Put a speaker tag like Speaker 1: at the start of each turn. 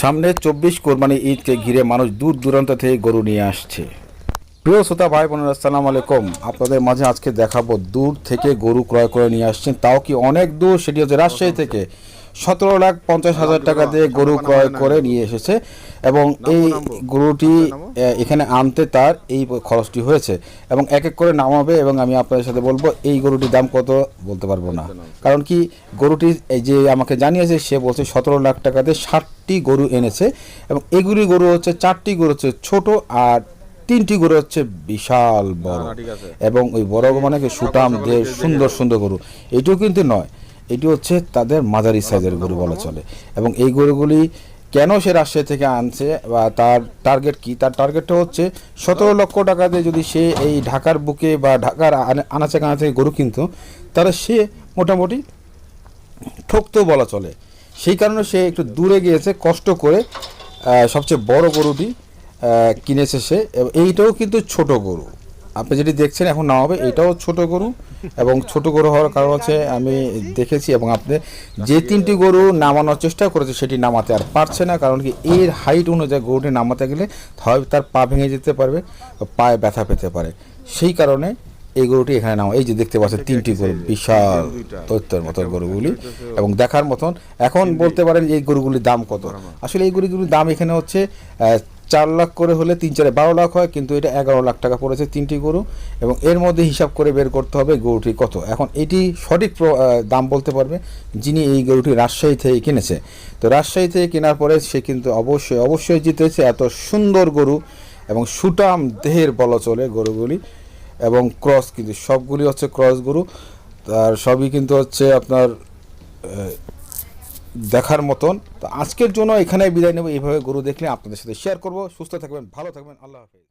Speaker 1: সামনে চব্বিশ কোরবানি ঈদকে ঘিরে মানুষ দূর দূরান্ত থেকে গরু নিয়ে আসছে। প্রিয় শ্রোতা ভাই বোনেরা সালাম আলাইকুম। আপনাদের মাঝে আজকে দেখাবো দূর থেকে গরু ক্রয় করে নিয়ে আসছেন। তাও কি অনেক দূর? সেটি হচ্ছে রাজশাহী থেকে। সতেরো লাখ পঞ্চাশ হাজার টাকা দিয়ে গরু ক্রয় করে নিয়ে এসেছে এবং এই গরুটি এখানে আনতে তার এই খরচটি হয়েছে এবং এক এক করে নামাবে এবং আমি আপনাদের সাথে বলব এই গরুটির দাম কত বলতে পারব না। কারণ কি গরুটি এই যে আমাকে জানিয়েছে সে বলছে সতেরো লাখ টাকা দিয়ে ষাটটি গরু এনেছে এবং এগুলি গরু হচ্ছে চারটি গরু হচ্ছে ছোট আর তিনটি গরু হচ্ছে বিশাল বড়। এবং ওই বড় মানে কি? সুটাম দিয়ে সুন্দর সুন্দর গরু। এটিও কিন্তু নয়। এটি হচ্ছে তাদের মাঝারি সাইজের গরু বলা চলে। এবং এই গরুগুলি কেন সে রাজশাহী থেকে আনছে বা তার টার্গেট কি? তার টার্গেটটা হচ্ছে সতেরো লক্ষ টাকা দিয়ে যদি সে এই ঢাকার বুকে বা ঢাকার আনা- আনাচে কানাচে গরু কিনতো, তাহলে সে মোটামুটি ঠকতেও বলা চলে। সেই কারণে সে একটু দূরে গিয়েছে, কষ্ট করে সবচেয়ে বড় গরুটি কিনেছে সে। এইটাও কিন্তু ছোট গরু। আপনি যেটি দেখছেন এখন নামাবে এটাও ছোট গরু এবং ছোট গরু হওয়ার কারণ হচ্ছে আমি দেখেছি এবং আপনি যে তিনটি গরু নামানোর চেষ্টা করেছে সেটি নামাতে আর পারছে না, কারণ কি এর হাইট অনুযায়ী গরুটি নামাতে গেলে হয় তার পা ভেঙে যেতে পারবে, পায়ে ব্যথা পেতে পারে। সেই কারণে এই গরুটি এখানে নামা এই যে দেখতে পাচ্ছেন তিনটি গরু, বিশাল তৈত্যের মতো গরুগুলি এবং দেখার মতন। এখন বলতে পারেন যে এই গরুগুলির দাম কত। আসলে এই গরুগুলির দাম এখানে হচ্ছে চার লাখ করে হলে তিন চারে বারো লাখ হয়, কিন্তু এটা এগারো লাখ টাকা পড়েছে তিনটি গরু এবং এর মধ্যে হিসাব করে বের করতে হবে গরুটি কত। এখন এটি সঠিক দাম বলতে পারবে যিনি এই গরুটি রাজশাহী থেকে কিনেছে। তো রাজশাহী থেকে কেনার পরে সে কিন্তু অবশ্যই অবশ্যই জিতেছে এত সুন্দর গরু এবং সুটাম দেহের বলা চলে গরুগুলি এবং ক্রস কিন্তু সবগুলি হচ্ছে ক্রস গরু। তার সবই কিন্তু হচ্ছে আপনার দেখার মতন। তো আজকের জন্য এখানে বিদায় নেব। এইভাবে গরু দেখলে আপনাদের সাথে শেয়ার করব। সুস্থ থাকবেন, ভালো থাকবেন। আল্লাহ হাফেজ।